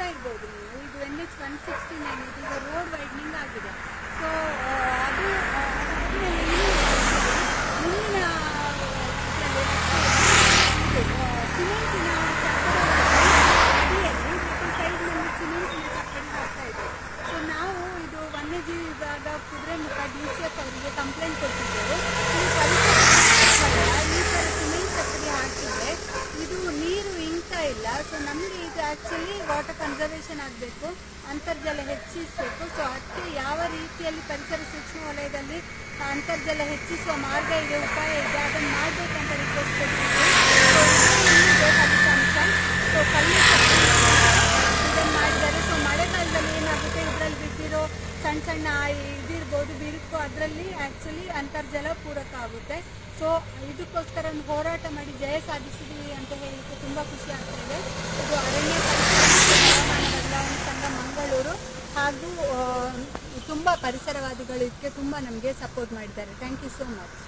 ನೋಡ್ತಾ ಇರ್ಬೋದು ನೀವು. ಇದು N H one sixty nine ಇದು ಈಗ ರೋಡ್ ವೈಡ್ನಿಂಗ್ ಆಗಿದೆ. ಸೊ ಅದು ಮುಂದಿನ ಸಿಮೆಂಟಿನ ಅಡಿಯಲ್ಲಿ ಮತ್ತು ಸೈಡ್ನಲ್ಲಿ ಸಿಮೆಂಟಿನ ಚಪ್ಪಡಿ ಹಾಕ್ತಾ ಇದೆ. ಸೊ ನಾವು ಇದು ವನ್ಯಜೀವಿ ವಿಭಾಗ ಕುದುರೆಮುಖ ಡಿ ಸಿ ಎಫ್ ಅವರಿಗೆ ಕಂಪ್ಲೇಂಟ್ ಕೊಟ್ಟಿದ್ದೆವು. ನಮಗೆ ಇದು ಆ್ಯಕ್ಚುಲಿ ವಾಟರ್ ಕನ್ಸರ್ವೇಷನ್ ಆಗಬೇಕು, ಅಂತರ್ಜಲ ಹೆಚ್ಚಿಸಬೇಕು. ಸೊ ಅದಕ್ಕೆ ಯಾವ ರೀತಿಯಲ್ಲಿ ಪರಿಸರ ಸೂಕ್ಷ್ಮ ವಲಯದಲ್ಲಿ ಅಂತರ್ಜಲ ಹೆಚ್ಚಿಸುವ ಮಾರ್ಗ ಇದೆ, ಉಪಾಯ ಇದೆ, ಅದನ್ನು ಮಾಡಬೇಕಂತ ರಿಕ್ವೆಸ್ಟ್ ಕೊಟ್ಟಿದ್ದೀವಿ. ಸಣ್ಣ ಸಣ್ಣ ಇದಿರ್ಬೋದು, ಬಿರುಕು ಅದರಲ್ಲಿ ಆ್ಯಕ್ಚುಲಿ ಅಂತರ್ಜಲ ಪೂರಕ ಆಗುತ್ತೆ. ಸೊ ಇದಕ್ಕೋಸ್ಕರ ಒಂದು ಹೋರಾಟ ಮಾಡಿ ಜಯ ಸಾಧಿಸಿದ್ದೀವಿ ಅಂತ ಹೇಳಲಿಕ್ಕೆ ತುಂಬ ಖುಷಿ ಆಗ್ತಾ ಇದೆ. ಅರಣ್ಯ ಹವಾಮಾನ ಬದಲಾವಣೆ ಸಂಘ ಮಂಗಳೂರು ಹಾಗೂ ತುಂಬ ಪರಿಸರವಾದಿಗಳು ಇದಕ್ಕೆ ತುಂಬ ನಮಗೆ ಸಪೋರ್ಟ್ ಮಾಡಿದ್ದಾರೆ. Thank you so much